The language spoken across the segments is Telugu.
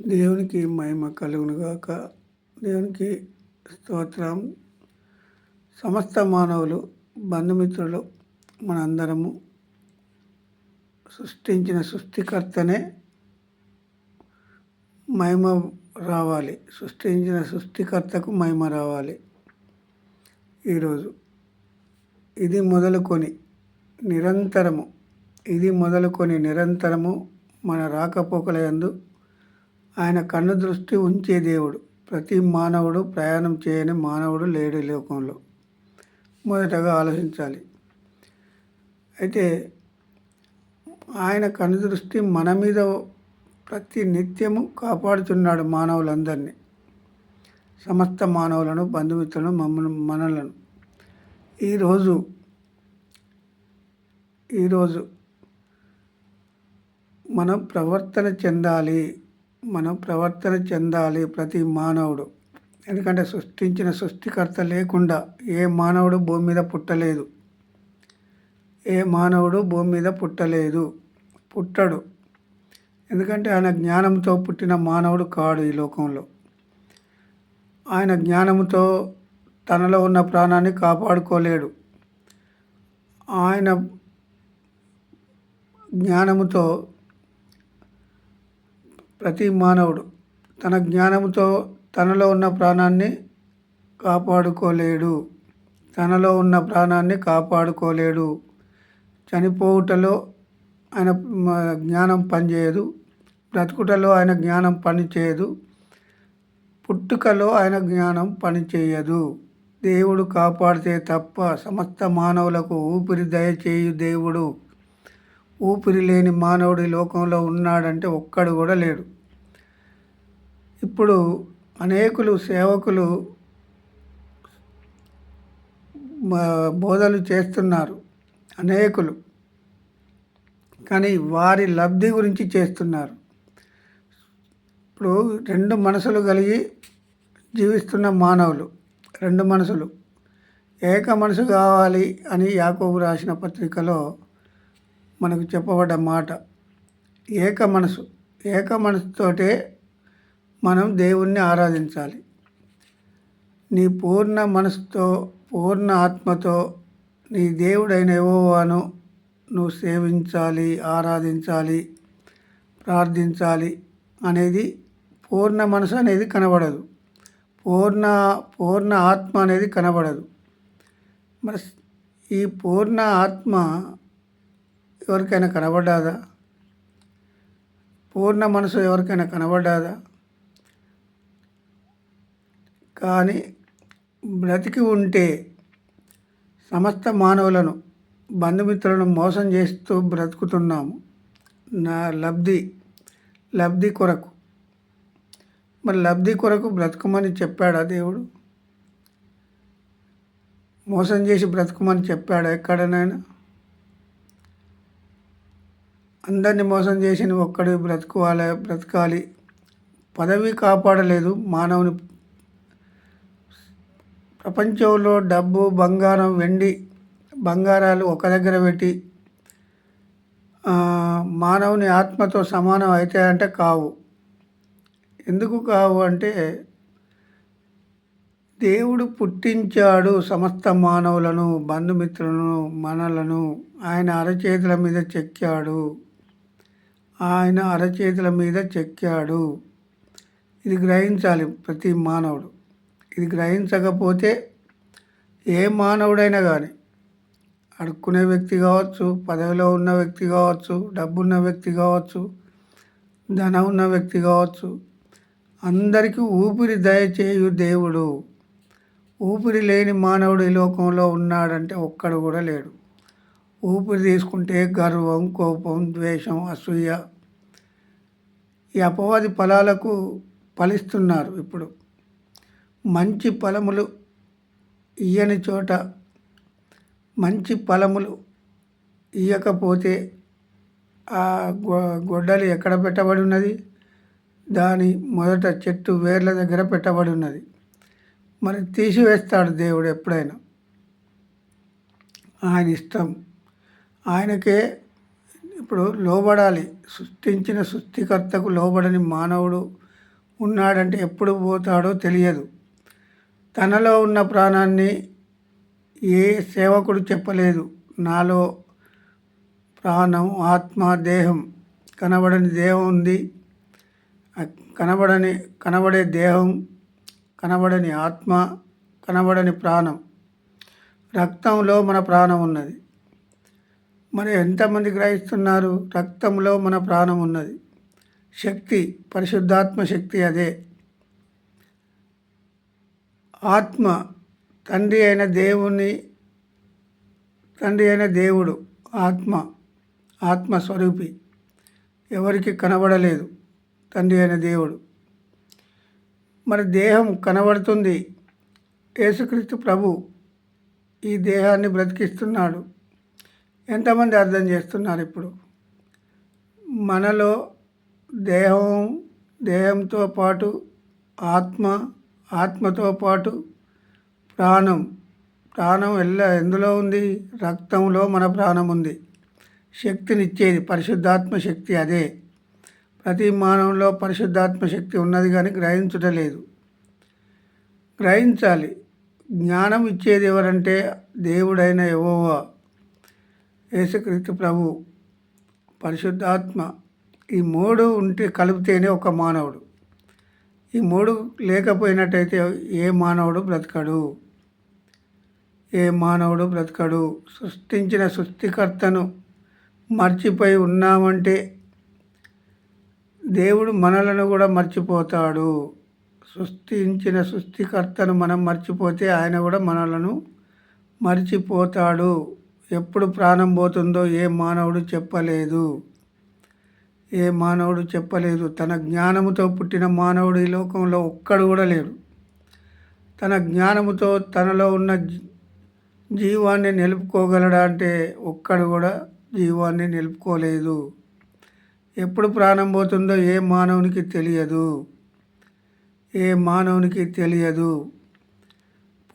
దేవునికి మహిమ కలుగునుగాక. దేవునికి స్తోత్రం. సమస్త మానవులు బంధుమిత్రులు మనందరము సృష్టించిన సృష్టికర్తనే. మహిమ రావాలి. సృష్టించిన సృష్టికర్తకు మహిమ రావాలి. ఈరోజు ఇది మొదలుకొని నిరంతరము ఇది మొదలుకొని నిరంతరము మన రాకపోకల యందు ఆయన కన్ను దృష్టి ఉంచే దేవుడు. ప్రతి మానవుడు ప్రయాణం చేయని మానవుడు లేడు లోకంలో. మొదటగా ఆలోచించాలి. అయితే ఆయన కన్ను దృష్టి మన మీద ప్రతి నిత్యము కాపాడుతున్నాడు మానవులందరినీ. సమస్త మానవులను బంధుమిత్రులను మమ్మల్ని మనలను. ఈరోజు ఈరోజు మనం ప్రవర్తన చెందాలి. మనం ప్రవర్తన చెందాలి ప్రతి మానవుడు. ఎందుకంటే సృష్టించిన సృష్టికర్త లేకుండా ఏ మానవుడు భూమి మీద పుట్టలేదు. ఏ మానవుడు భూమి మీద పుట్టలేదు. పుట్టడు. ఎందుకంటే ఆయన జ్ఞానంతో పుట్టిన మానవుడు కాడు ఈ లోకంలో. ఆయన జ్ఞానంతో తనలో ఉన్న ప్రాణాన్ని కాపాడుకోలేడు. ఆయన జ్ఞానముతో ప్రతి మానవుడు తన జ్ఞానంతో తనలో ఉన్న ప్రాణాన్ని కాపాడుకోలేడు. తనలో ఉన్న ప్రాణాన్ని కాపాడుకోలేడు. చనిపోవుటలో ఆయన జ్ఞానం పనిచేయదు. బ్రతుకుటలో ఆయన జ్ఞానం పనిచేయదు. పుట్టుకలో ఆయన జ్ఞానం పనిచేయదు. దేవుడు కాపాడితే తప్ప సమస్త మానవులకు ఊపిరి దయచేయు దేవుడు. ఊపిరి లేని మానవుడు ఈ లోకంలో ఉన్నాడంటే ఒక్కడు కూడా లేడు. ఇప్పుడు అనేకులు సేవకులు బోధలు చేస్తున్నారు అనేకులు. కానీ వారి లబ్ధి గురించి చేస్తున్నారు. ఇప్పుడు రెండు మనసులు కలిగి జీవిస్తున్న మానవులు రెండు మనసులు. ఏక మనసు కావాలి అని యాకోబు రాసిన పత్రికలో మనకు చెప్పబడ్డ మాట. ఏక మనసు. ఏక మనసుతోటే మనం దేవుణ్ణి ఆరాధించాలి. నీ పూర్ణ మనసుతో పూర్ణ ఆత్మతో నీ దేవుడైన ఎవోవాను నువ్వు సేవించాలి ఆరాధించాలి ప్రార్థించాలి అనేది పూర్ణ మనసు అనేది కనబడదు. పూర్ణ పూర్ణ ఆత్మ అనేది కనబడదు. మరి ఈ పూర్ణ ఆత్మ ఎవరికైనా కనబడ్డాదా? పూర్ణ మనసు ఎవరికైనా కనబడ్డాదా? కానీ బ్రతికి ఉంటే సమస్త మానవులను బంధుమిత్రులను మోసం చేస్తూ బ్రతుకుతున్నాము. నా లబ్ధి లబ్ధి కొరకు. మరి లబ్ధి కొరకు బ్రతకమని చెప్పాడా దేవుడు? మోసం చేసి బ్రతుకమని చెప్పాడా ఎక్కడనైనా? అందరిని మోసం చేసిన నువ్వు బ్రతుకోవాలి బ్రతకాలి. పదవి కాపాడలేదు మానవుని. ప్రపంచంలో డబ్బు బంగారం వెండి బంగారాలు ఒక దగ్గర పెట్టి మానవుని ఆత్మతో సమానం అవుతాయంటే కావు. ఎందుకు కావు అంటే దేవుడు పుట్టించాడు సమస్త మానవులను బంధుమిత్రులను మనలను. ఆయన అరచేతుల మీద చెక్కాడు. ఆయన అరచేతుల మీద చెక్కాడు. ఇది గ్రహించాలి ప్రతి మానవుడు. ఇది గ్రహించకపోతే ఏ మానవుడైనా కానీ అడుక్కునే వ్యక్తి కావచ్చు పదవిలో ఉన్న వ్యక్తి కావచ్చు డబ్బున్న వ్యక్తి కావచ్చు ధనం ఉన్న వ్యక్తి కావచ్చు అందరికీ ఊపిరి దయచేయు దేవుడు. ఊపిరి లేని మానవుడు ఈ లోకంలో ఉన్నాడంటే ఒక్కడు కూడా లేడు. ఊపిరి తీసుకుంటే గర్వం కోపం ద్వేషం అసూయ ఈ అపవాది ఫలాలకు ఫలిస్తున్నారు ఇప్పుడు. మంచి ఫలములు ఇయ్యని చోట మంచి ఫలములు ఇయ్యకపోతే ఆ గొడ్డలి ఎక్కడ పెట్టబడి ఉన్నది దాని మొదట చెట్టు వేర్ల దగ్గర పెట్టబడి ఉన్నది మరి తీసివేస్తాడు దేవుడు ఎప్పుడైనా. ఆయన ఇష్టం. ఆయనకే ఇప్పుడు లోబడాలి. సృష్టించిన సృష్టికర్తకు లోబడని మానవుడు ఉన్నాడంటే ఎప్పుడు పోతాడో తెలియదు. తనలో ఉన్న ప్రాణాన్ని ఏ సేవకుడు చెప్పలేదు. నాలో ప్రాణం ఆత్మ దేహం కనబడని దేహం ఉంది. కనబడని కనబడే దేహం కనబడని ఆత్మ కనబడని ప్రాణం. రక్తంలో మన ప్రాణం ఉన్నది. మరి ఎంతమంది గ్రహిస్తున్నారు? రక్తంలో మన ప్రాణం ఉన్నది శక్తి పరిశుద్ధాత్మ శక్తి అదే. ఆత్మ తండ్రి అయిన దేవుని తండ్రి అయిన దేవుడు ఆత్మ ఆత్మస్వరూపి. ఎవరికి కనబడలేదు తండ్రి అయిన దేవుడు. మరి దేహం కనబడుతుంది. యేసుక్రీస్తు ప్రభు ఈ దేహాన్ని బ్రతికిస్తున్నాడు. ఎంతమంది అర్థం చేస్తున్నారు ఇప్పుడు? మనలో దేహం దేహంతో పాటు ఆత్మ ఆత్మతో పాటు ప్రాణం. ప్రాణం ఎల్ల ఎందులో ఉంది? రక్తంలో మన ప్రాణం ఉంది. శక్తినిచ్చేది పరిశుద్ధాత్మ శక్తి అదే. ప్రతి మానవంలో పరిశుద్ధాత్మ శక్తి ఉన్నది కానీ గ్రహించటలేదు గ్రహించాలి. జ్ఞానం ఇచ్చేది ఎవరంటే దేవుడైన ఎవోవా యేసుక్రీస్తు ప్రభు పరిశుద్ధాత్మ ఈ మూడు ఉంటే కలిపితేనే ఒక మానవుడు. ఈ మూడు లేకపోయినట్టయితే ఏ మానవుడు బ్రతకడు? ఏ మానవుడు బ్రతకడు? సృష్టించిన సృష్టికర్తను మర్చిపోయి ఉన్నామంటే దేవుడు మనలను కూడా మర్చిపోతాడు. సృష్టించిన సృష్టికర్తను మనం మర్చిపోతే ఆయన కూడా మనలను మర్చిపోతాడు. ఎప్పుడు ప్రాణం పోతుందో ఏ మానవుడు చెప్పలేదు. ఏ మానవుడు చెప్పలేదు. తన జ్ఞానముతో పుట్టిన మానవుడు ఈ లోకంలో ఒక్కడు కూడా లేడు. తన జ్ఞానముతో తనలో ఉన్న జీవాన్ని నిలుపుకోగలడా అంటే ఒక్కడు కూడా జీవాన్ని నిలుపుకోలేదు. ఎప్పుడు ప్రాణం పోతుందో ఏ మానవునికి తెలియదు. ఏ మానవునికి తెలియదు.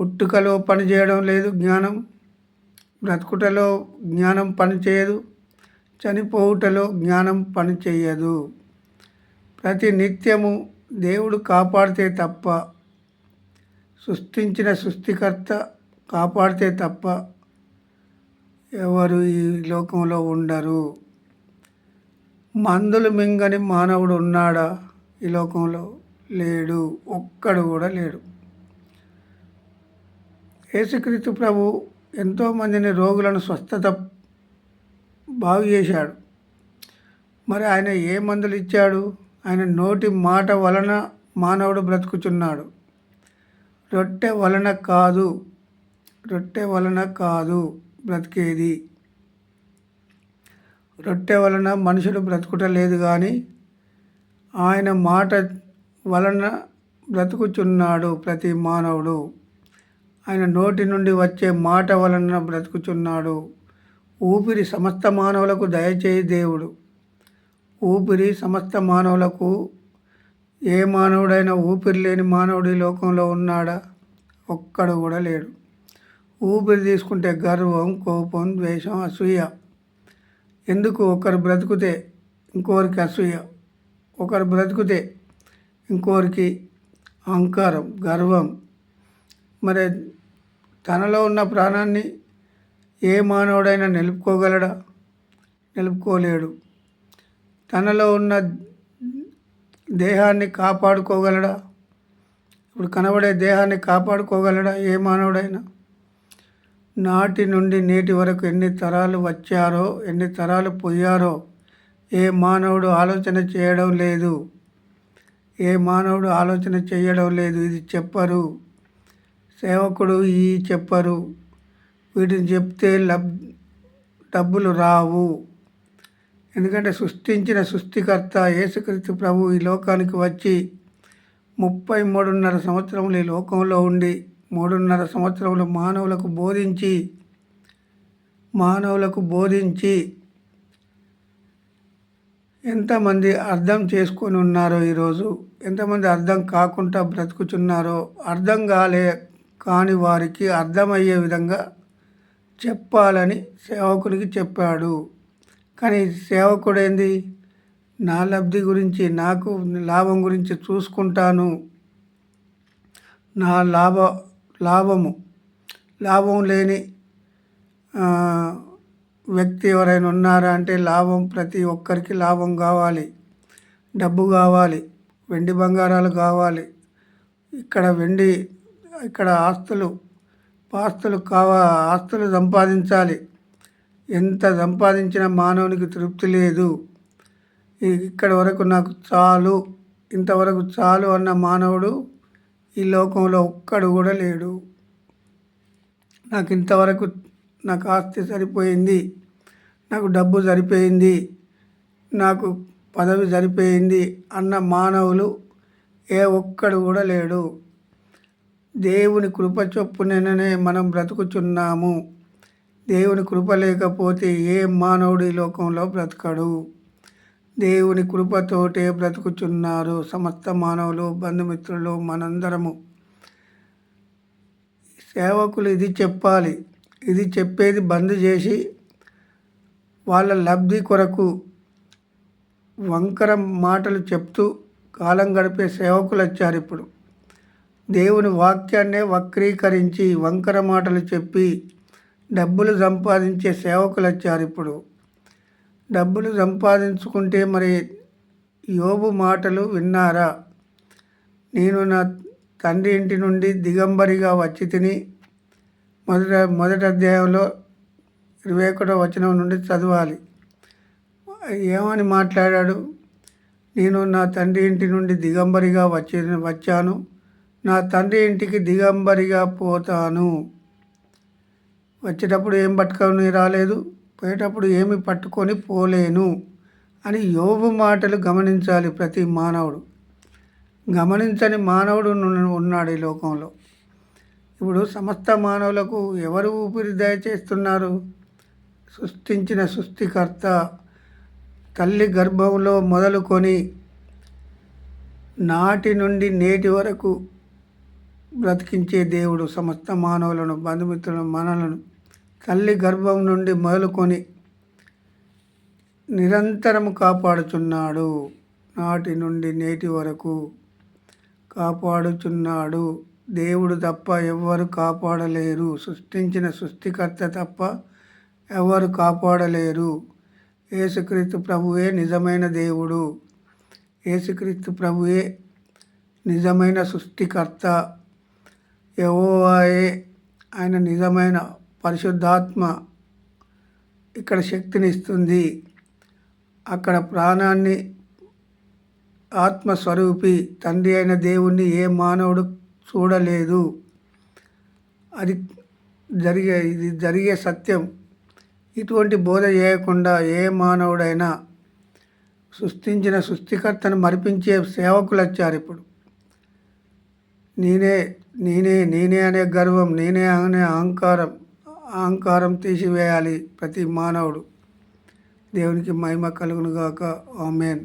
పుట్టుకలో పనిచేయడం లేదు జ్ఞానం. బ్రతుకుటలో జ్ఞానం పనిచేయదు చనిపోవుటలో జ్ఞానం పనిచేయదు. ప్రతి నిత్యము దేవుడు కాపాడితే తప్ప సృష్టించిన సృష్టికర్త కాపాడితే తప్ప ఎవరు ఈ లోకంలో ఉండరు. మందులు మింగని మానవుడు ఉన్నాడా? ఈ లోకంలో లేడు ఒక్కడు కూడా లేడు. యేసుక్రీస్తు ప్రభు ఎంతోమందిని రోగులను స్వస్థత బాగు చేశాడు. మరి ఆయన ఏ మందులు ఇచ్చాడు? ఆయన నోటి మాట వలన మానవుడు బ్రతుకుచున్నాడు. రొట్టె వలన కాదు రొట్టె వలన కాదు బ్రతికేది. రొట్టె వలన మనుషుడు బ్రతుకుట లేదు కానీ ఆయన మాట వలన బ్రతుకుచున్నాడు ప్రతి మానవుడు. ఆయన నోటి నుండి వచ్చే మాట వలన బ్రతుకుచున్నాడు. ఊపిరి సమస్త మానవులకు దయచేయి దేవుడు. ఊపిరి సమస్త మానవులకు ఏ మానవుడైనా ఊపిరి లేని మానవుడి లోకంలో ఉన్నాడా? ఒక్కడు కూడా లేడు. ఊపిరి తీసుకుంటే గర్వం కోపం ద్వేషం అసూయ. ఎందుకు ఒకరు బ్రతుకుతే ఇంకోరికి అసూయ? ఒకరు బ్రతుకుతే ఇంకోరికి అహంకారం గర్వం మరి తనలో ఉన్న ప్రాణాన్ని ఏ మానవుడైనా నిలుపుకోగలడా? నిలుపుకోలేడు. తనలో ఉన్న దేహాన్ని కాపాడుకోగలడా? ఇప్పుడు కనబడే దేహాన్ని కాపాడుకోగలడా ఏ మానవుడైనా? నాటి నుండి నేటి వరకు ఎన్ని తరాలు వచ్చారో ఎన్ని తరాలు పోయారో ఏ మానవుడు ఆలోచన చేయడం లేదు. ఏ మానవుడు ఆలోచన చేయడం లేదు. ఇది చెప్పరు. సేవకుడు ఈ చెప్పరు. వీటిని చెప్తే లబ్ డబ్బులు రావు. ఎందుకంటే సృష్టించిన సృష్టికర్త యేసుక్రీస్తు ప్రభు ఈ లోకానికి వచ్చి ముప్పై మూడున్నర సంవత్సరములు ఈ లోకంలో ఉండి మూడున్నర సంవత్సరములు మానవులకు బోధించి మానవులకు బోధించి ఎంతమంది అర్థం చేసుకొని ఉన్నారో ఈరోజు ఎంతమంది అర్థం కాకుండా బ్రతుకుతున్నారో అర్థం కాలే కాని వారికి అర్థమయ్యే విధంగా చెప్పాలని సేవకునికి చెప్పాడు. కానీ సేవకుడేంది? నా లబ్ధి గురించి నాకు లాభం గురించి చూసుకుంటాను. నా లాభ లాభము లాభం లేని వ్యక్తి ఎవరైనా ఉన్నారా అంటే లాభం ప్రతి ఒక్కరికి లాభం కావాలి. డబ్బు కావాలి వెండి బంగారాలు కావాలి. ఇక్కడ వెండి ఇక్కడ ఆస్తులు పాస్తులు కావా ఆస్తులు సంపాదించాలి. ఎంత సంపాదించిన మానవునికి తృప్తి లేదు. ఇక్కడ వరకు నాకు చాలు ఇంతవరకు చాలు అన్న మానవుడు ఈ లోకంలో ఒక్కడు కూడా లేడు. నాకు ఇంతవరకు నాకు ఆస్తి సరిపోయింది నాకు డబ్బు సరిపోయింది నాకు పదవి సరిపోయింది అన్న మానవులు ఏ ఒక్కడు కూడా లేడు. దేవుని కృప చొప్పుననే మనం బ్రతుకుచున్నాము. దేవుని కృప లేకపోతే ఏ మానవుడు ఈ లోకంలో బ్రతకడు. దేవుని కృపతోటే బ్రతుకుచున్నారు సమస్త మానవులు బంధుమిత్రులు మనందరము. సేవకులు ఇది చెప్పాలి. ఇది చెప్పేది బంద్ చేసి వాళ్ళ లబ్ధి కొరకు వంకర మాటలు చెప్తూ కాలం గడిపే సేవకులు వచ్చారు ఇప్పుడు. దేవుని వాక్యాన్నే వక్రీకరించి వంకర మాటలు చెప్పి డబ్బులు సంపాదించే సేవకులు వచ్చారు ఇప్పుడు. డబ్బులు సంపాదించుకుంటే మరి యోబు మాటలు విన్నారా? నేను నా తండ్రి ఇంటి నుండి దిగంబరిగా వచ్చి తిని మొదట మొదటి అధ్యాయంలో ఇరవై ఒకటో వచనం నుండి చదవాలి. ఏమని మాట్లాడాడు? నేను నా తండ్రి ఇంటి నుండి దిగంబరిగా వచ్చి వచ్చాను. నా తండ్రి ఇంటికి దిగంబరిగా పోతాను. వచ్చేటప్పుడు ఏం పట్టుకొని రాలేదు. పోయేటప్పుడు ఏమి పట్టుకొని పోలేను అని యోగు మాటలు గమనించాలి ప్రతి మానవుడు. గమనించని మానవుడు ఉన్నాడు ఈ లోకంలో. ఇప్పుడు సమస్త మానవులకు ఎవరు ఊపిరి దయచేస్తున్నారు? సృష్టించిన సృష్టికర్త తల్లి గర్భంలో మొదలుకొని నాటి నుండి నేటి వరకు బ్రతికించే దేవుడు సమస్త మానవులను బంధుమిత్రులను మనలను తల్లి గర్భం నుండి మొదలుకొని నిరంతరము కాపాడుచున్నాడు. నాటి నుండి నేటి వరకు కాపాడుచున్నాడు. దేవుడు తప్ప ఎవ్వరు కాపాడలేరు. సృష్టించిన సృష్టికర్త తప్ప ఎవరు కాపాడలేరు. ఏసుక్రీస్తు ప్రభువే నిజమైన దేవుడు. ఏసుక్రీస్తు ప్రభువే నిజమైన సృష్టికర్త. యెహోవాయే ఆయన నిజమైన పరిశుద్ధాత్మ ఇక్కడ శక్తిని ఇస్తుంది అక్కడ ప్రాణాన్ని ఆత్మస్వరూపి తండ్రి అయిన దేవుణ్ణి ఏ మానవుడు చూడలేదు. అది జరిగే ఇది జరిగే సత్యం. ఇటువంటి బోధ చేయకుండా ఏ మానవుడైనా సృష్టించిన సృష్టికర్తను మరిపించే సేవకులు వచ్చారు ఇప్పుడు. నేనే నేనే నేనే అనే గర్వం నేనే అనే అహంకారం అహంకారం తీసివేయాలి ప్రతి మానవుడు. దేవునికి మహిమ కలుగునుగాక. ఆమెన్.